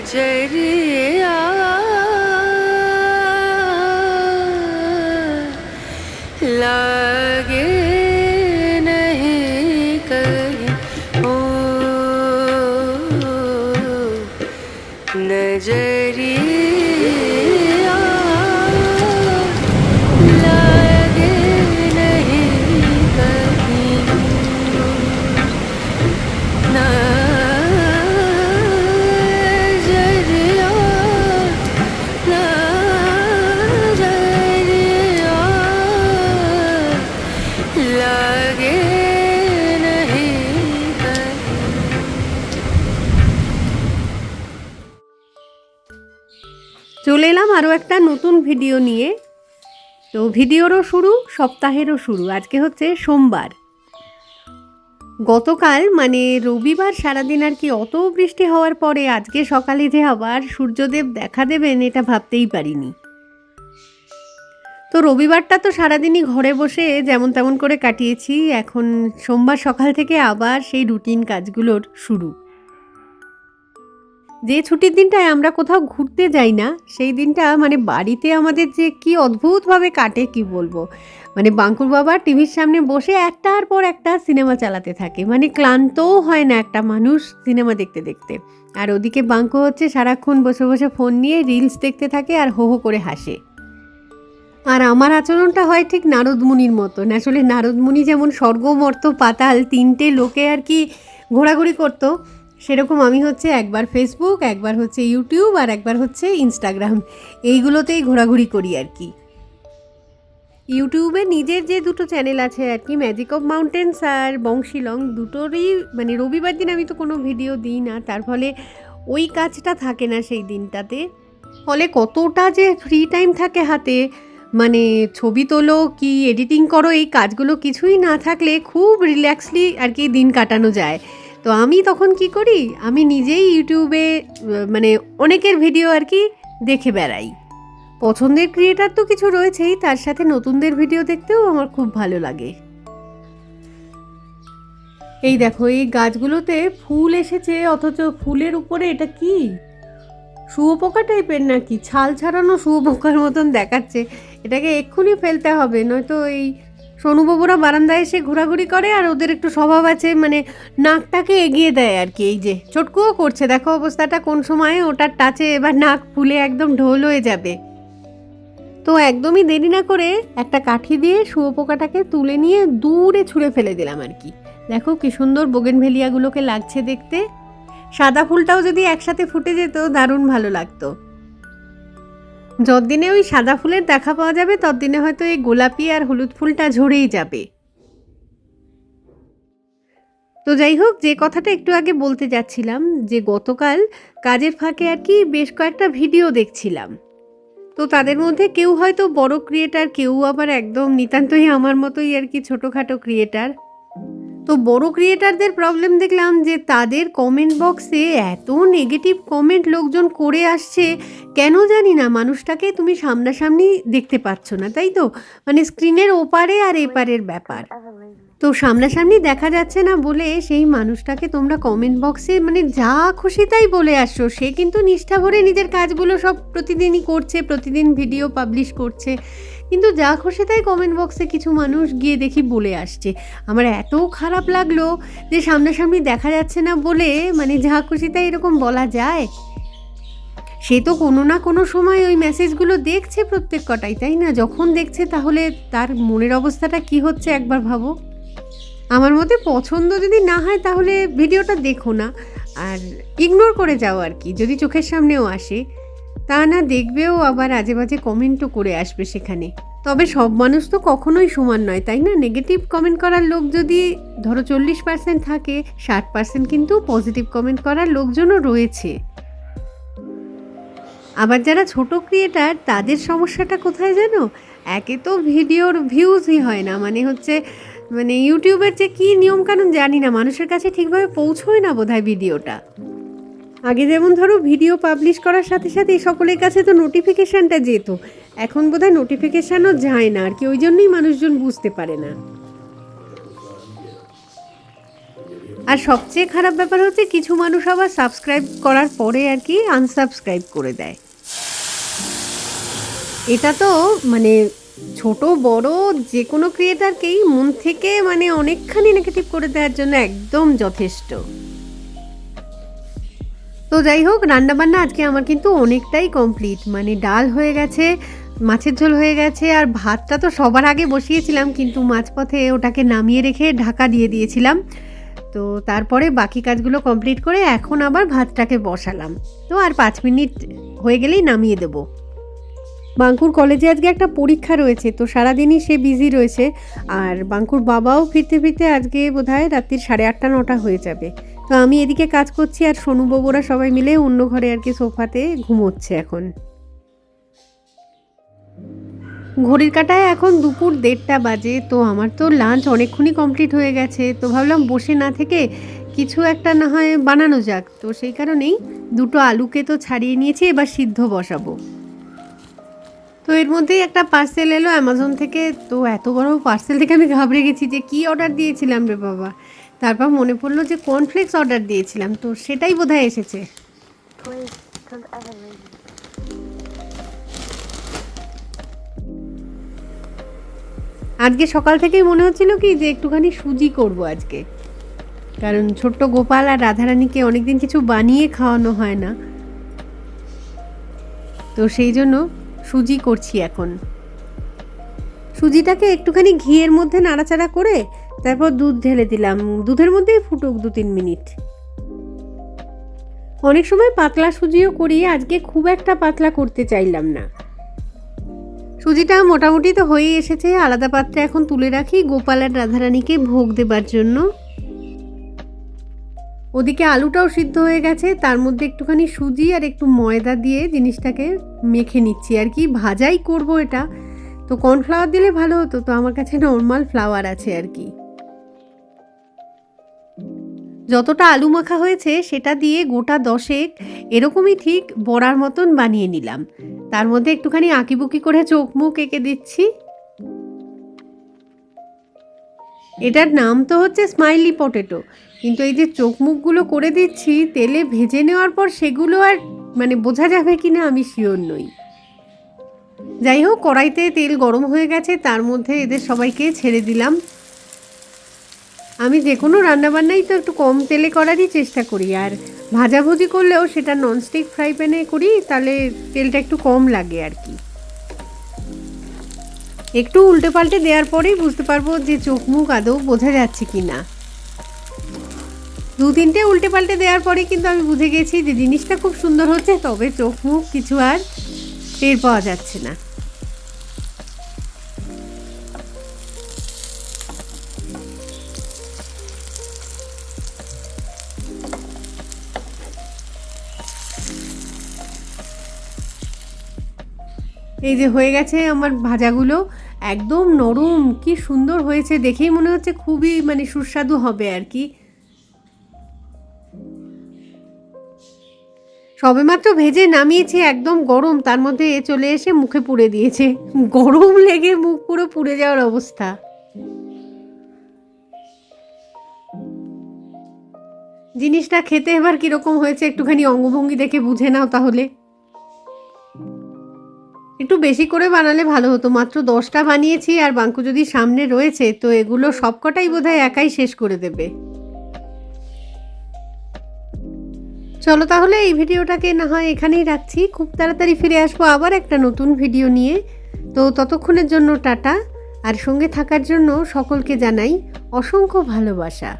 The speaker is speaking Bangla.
नज़रिया लागे नहीं कहीं ओ नज़रिया আরও একটা নতুন ভিডিও নিয়ে। তো ভিডিওরও শুরু, সপ্তাহেরও শুরু। আজকে হচ্ছে সোমবার। গতকাল মানে রবিবার সারাদিন আর কি অত বৃষ্টি হওয়ার পরে আজকে সকালে যে আবার সূর্যদেব দেখা দেবেন, এটা ভাবতেই পারিনি। তো রবিবারটা তো সারাদিনই ঘরে বসে যেমন তেমন করে কাটিয়েছি। এখন সোমবার সকাল থেকে আবার সেই রুটিন কাজগুলোর শুরু। যে ছুটির দিনটায় আমরা কোথাও ঘুরতে যাই না, সেই দিনটা মানে বাড়িতে আমাদের যে কি অদ্ভুতভাবে কাটে, কি বলব? মানে বাঙ্কুর বাবা টিভির সামনে বসে একটার পর একটা সিনেমা চালাতে থাকে। মানে ক্লান্তও হয় না একটা মানুষ সিনেমা দেখতে দেখতে। আর ওদিকে বাঙ্কু হচ্ছে সারাক্ষণ বসে বসে ফোন নিয়ে রিলস দেখতে থাকে আর হো হো করে হাসে। আর আমার আচরণটা হয় ঠিক নারদমুনির মতন। আসলে নারদমুনি যেমন স্বর্গমর্ত পাতাল, তিনটে লোকে আর কি ঘোরাঘুরি করতো সেরকম আমি হচ্ছে একবার ফেসবুক একবার হচ্ছে ইউটিউব আর একবার হচ্ছে ইনস্টাগ্রাম এইগুলোতেই ঘোরাঘুরি করি আর কি। ইউটিউবে নিজের যে দুটো চ্যানেল আছে আর কি ম্যাজিক অফ মাউন্টেন্স আর বংশীলং দুটোরই মানে রবিবার দিন আমি তো কোনো ভিডিও দিই না, তার ফলে ওই কাজটা থাকে না সেই দিনটাতে। ফলে কতটা যে ফ্রি টাইম থাকে হাতে মানে ছবি তোলো কি এডিটিং করো, এই কাজগুলো কিছুই না থাকলে খুব রিল্যাক্সলি আর কি দিন কাটানো যায়। তো আমি তখন কি করি? আমি নিজেই ইউটিউবে মানে অনেকের ভিডিও আর কি দেখে বেড়াই। পছন্দের ক্রিয়েটার তো কিছু রয়েছেই, তার সাথে নতুনদের ভিডিও দেখতেও আমার খুব ভালো লাগে। এই দেখো, এই গাছগুলোতে ফুল এসেছে, অথচ ফুলের উপরে এটা কি? শুয়োপোকা টাইপের নাকি? ছাল ছাড়ানো শুয়োপোকার মতন দেখাচ্ছে। এটাকে এক্ষুনি ফেলতে হবে, নয়তো এই সোনুবাবুরা বারান্দায় এসে ঘোরাঘুরি করে আর ওদের একটু স্বভাব আছে মানে নাকটাকে এগিয়ে দেয় আর কি, এই যে চটকুও করছে। দেখো অবস্থাটা কোন সময়ে ওটার টাচে এবার নাক ফুলে একদম ঢোল হয়ে যাবে। তো একদমই দেরি না করে একটা কাঠি দিয়ে শুয়োপোকাটাকে তুলে নিয়ে দূরে ছুঁড়ে ফেলে দিলাম আর কি। দেখো কি সুন্দর বোগেনভেলিয়াগুলোকে লাগছে দেখতে। সাদা ফুলটাও যদি একসাথে ফুটে যেত, দারুণ ভালো লাগতো। যতদিনে ওই সাদা ফুলের দেখা পাওয়া যাবে, ততদিনে হয়তো এই গোলাপি আর হলুদ ফুলটা ঝরেই যাবে। তো যাই হোক, যে কথাটা একটু আগে বলতে যাচ্ছিলাম, যে গতকাল কাজের ফাঁকে আর কি বেশ কয়েকটা ভিডিও দেখছিলাম। তো তাদের মধ্যে কেউ হয়তো বড় ক্রিয়েটার কেউ আবার একদম নিতান্তই আমার মতোই আর কি ছোটোখাটো ক্রিয়েটার তো বড় ক্রিয়েটারদের প্রবলেম দেখলাম যে তাদের কমেন্ট বক্সে এত নেগেটিভ কমেন্ট লোকজন করে আসছে, কেন জানি না? মানুষটাকে তুমি সামনাসামনি দেখতে পাচ্ছ না, তাই তো? মানে স্ক্রিনের ওপারে আর এপারের ব্যাপার। তো সামনাসামনি দেখা যাচ্ছে না বলে সেই মানুষটাকে তোমরা কমেন্ট বক্সে মানে যা খুশি তাই বলে আসছো। সে কিন্তু নিষ্ঠা ভরে নিজের কাজগুলো সব প্রতিদিনই করছে, প্রতিদিন ভিডিও পাবলিশ করছে। কিন্তু যা খুশি তাই কমেন্ট বক্সে কিছু মানুষ গিয়ে দেখি বলে আসছে। আমার এত খারাপ লাগল যে সামনাসামনি দেখা যাচ্ছে না বলে মানে যা খুশি তাই এরকম বলা যায়। সে তো কোনো না কোনো সময় ওই মেসেজগুলো দেখছে প্রত্যেক কটাই, তাই না? যখন দেখছে তাহলে তার মনের অবস্থাটা কি হচ্ছে একবার ভাবো। আমার মতে পছন্দ যদি না হয় তাহলে ভিডিওটা দেখো না। আর ইগনোর করে যাও আর কি, যদি চোখের সামনেও আসে। তা না দেখবেও আবার আজে বাজে কমেন্টও করে আসবে সেখানে। তবে সব মানুষ তো কখনোই সমান নয়, তাই না? নেগেটিভ কমেন্ট করার লোক যদি ধরো চল্লিশ পার্সেন্ট থাকে, ষাট পার্সেন্ট কিন্তু পজিটিভ কমেন্ট করার লোকজনও রয়েছে। আবার যারা ছোট ক্রিয়েটার তাদের সমস্যাটা কোথায় জানো? একে তো ভিডিওর ভিউজই হয় না। মানে হচ্ছে মানে ইউটিউবের যে কী নিয়মকানুন জানি না, মানুষের কাছে ঠিকভাবে পৌঁছোয় না বোধহয় ভিডিওটা। আগে যেমন ধরো ভিডিও পাবলিশ করার সাথে সাথে সকলের কাছে তো নোটিফিকেশানটা যেত। এখন বোধহয় নোটিফিকেশানও যায় না, আর কি ওই জন্যই মানুষজন বুঝতে পারে না। আর সবচেয়ে খারাপ ব্যাপার হচ্ছে কিছু মানুষ আবার সাবস্ক্রাইব করার পরে আর কি আনসাবস্ক্রাইব করে দেয়। এটা তো মানে ছোট, বড় যে কোনো ক্রিয়েটারকেই মন থেকে মানে অনেকখানি নেগেটিভ করে দেওয়ার জন্য একদম যথেষ্ট। তো যাই হোক, রান্নাবান্না আজকে আমার কিন্তু অনেকটাই কমপ্লিট মানে ডাল হয়ে গেছে, মাছের ঝোল হয়ে গেছে, আর ভাতটা তো সবার আগে বসিয়েছিলাম, কিন্তু মাঝপথে ওটাকে নামিয়ে রেখে ঢাকা দিয়ে দিয়েছিলাম। তো তারপরে বাকি কাজগুলো কমপ্লিট করে এখন আবার ভাতটাকে বসালাম। তো আর পাঁচ মিনিট হয়ে গেলেই নামিয়ে দেবো। বাঙ্কুর কলেজে আজকে একটা পরীক্ষা রয়েছে, তো সারাদিনই সে বিজি রয়েছে। আর বাঙ্কুর বাবাও ফিরতে ফিরতে আজকে বোধহয় রাত্রির সাড়ে আটটা, নটা হয়ে যাবে। তো আমি এদিকে কাজ করছি আর সোনু বাবুরা সবাই মিলে অন্য ঘরে আর কি সোফাতে ঘুমোচ্ছে এখন। ঘড়ির কাটায় এখন দুপুর দেড়টা বাজে, তো আমার তো লাঞ্চ অনেকক্ষণই কমপ্লিট হয়ে গেছে। তো ভাবলাম বসে না থেকে কিছু একটা না হয় বানানো যাক। তো সেই কারণেই দুটো আলুকে তো ছাড়িয়ে নিয়েছি, এবার সিদ্ধ বসাবো। তো এর মধ্যেই একটা পার্সেল এলো অ্যামাজন থেকে। তো এত বড় পার্সেল থেকে আমি ঘাবড়ে গেছি যে, কি অর্ডার দিয়েছিলাম রে বাবা? তারপর মনে পড়ল যে কর্নফ্লেক্স অর্ডার দিয়েছিলাম। তো সেটাই বোধহয় এসেছে. আজকে সকাল থেকেই মনে হচ্ছিল কি যে, একটুখানি সুজি করব আজকে। কারণ ছোট্ট গোপাল আর রাধারানীকে অনেকদিন কিছু বানিয়ে খাওয়ানো হয় না। তো সেই জন্য সুজি করছি এখন। সুজিটাকে একটুখানি ঘিয়ের মধ্যে নাড়াচাড়া করে তারপর দুধ ঢেলে দিলাম। দুধের মধ্যেই ফুটুক দু তিন মিনিট। অনেক সময় পাতলা সুজিও করি, আজকে খুব একটা পাতলা করতে চাইলাম না। সুজিটা মোটামুটি তো হয়েই এসেছে, আলাদা পাত্রে এখন তুলে রাখি গোপাল আর রাধারানীকে ভোগ দেবার জন্য। ওদিকে আলুটাও সিদ্ধ হয়ে গেছে, তার মধ্যে একটুখানি সুজি আর একটু ময়দা দিয়ে জিনিসটাকে মেখে নিচ্ছি আর কি। ভাজাই করব এটা। তো কর্নফ্লাওয়ার দিলে ভালো হতো, তো আমার কাছে নর্মাল ফ্লাওয়ার আছে আর কি। যতটা আলু মাখা হয়েছে, সেটা দিয়ে গোটা দশেক এরকমই ঠিক বড়ার মতন বানিয়ে নিলাম। তার মধ্যে একটুখানি আঁকিবুকি করে চোখ মুখ এঁকে দিচ্ছি। এটার নাম তো হচ্ছে স্মাইলি পটেটো কিন্তু এই যে চোখ মুখগুলো করে দিচ্ছি, তেলে ভেজে নেওয়ার পর সেগুলো আর মানে বোঝা যাবে কি না আমি শিওর নই। যাই হোক, কড়াইতে তেল গরম হয়ে গেছে, তার মধ্যে এদের সবাইকে ছেড়ে দিলাম। আমি যে কোনো রান্নাবান্নাই তো একটু কম তেলে করারই চেষ্টা করি, আর ভাজাভুজি করলেও সেটা ননস্টিক ফ্রাই প্যানে করি, তাহলে তেলটা একটু কম লাগে আর কি। একটু উল্টে পাল্টে দেওয়ার পরেই বুঝতে পারব যে চোখ মুখ আদৌ বোঝা যাচ্ছে কি না। দু তিনটে উল্টে পাল্টে দেওয়ার পরে কিন্তু আমি বুঝে গেছি যে জিনিসটা খুব সুন্দর হচ্ছে, তবে চোখ মুখ কিছু আর টের পাওয়া যাচ্ছে না। এই যে হয়ে গেছে আমার ভাজাগুলো। একদম নরম, কি সুন্দর হয়েছে দেখেই মনে হচ্ছে খুবই মানে সুস্বাদু হবে আর কি। সবেমাত্র ভেজে নামিয়েছি, একদম গরম, তার মধ্যে এ চলে এসে মুখে পুড়ে দিয়েছে। গরম লেগে মুখ পুরো পুড়ে যাওয়ার অবস্থা। জিনিসটা খেতে এবার কীরকম হয়েছে একটুখানি অঙ্গভঙ্গি দেখে বুঝে নাও তাহলে। একটু বেশি করে বানালে ভালো হতো। মাত্র দশটা বানিয়েছি আর বাঙ্কু যদি সামনে রয়েছে, তো এগুলো সবকটাই বোধহয় একাই শেষ করে দেবে। চলো তাহলে এই ভিডিওটাকে না হয় এখানেই রাখছি। খুব তাড়াতাড়ি ফিরে আসব আবার একটা নতুন ভিডিও নিয়ে। তো ততক্ষণের জন্য টাটা। আর সঙ্গে থাকার জন্য সকলকে জানাই অসংখ্য ভালোবাসা।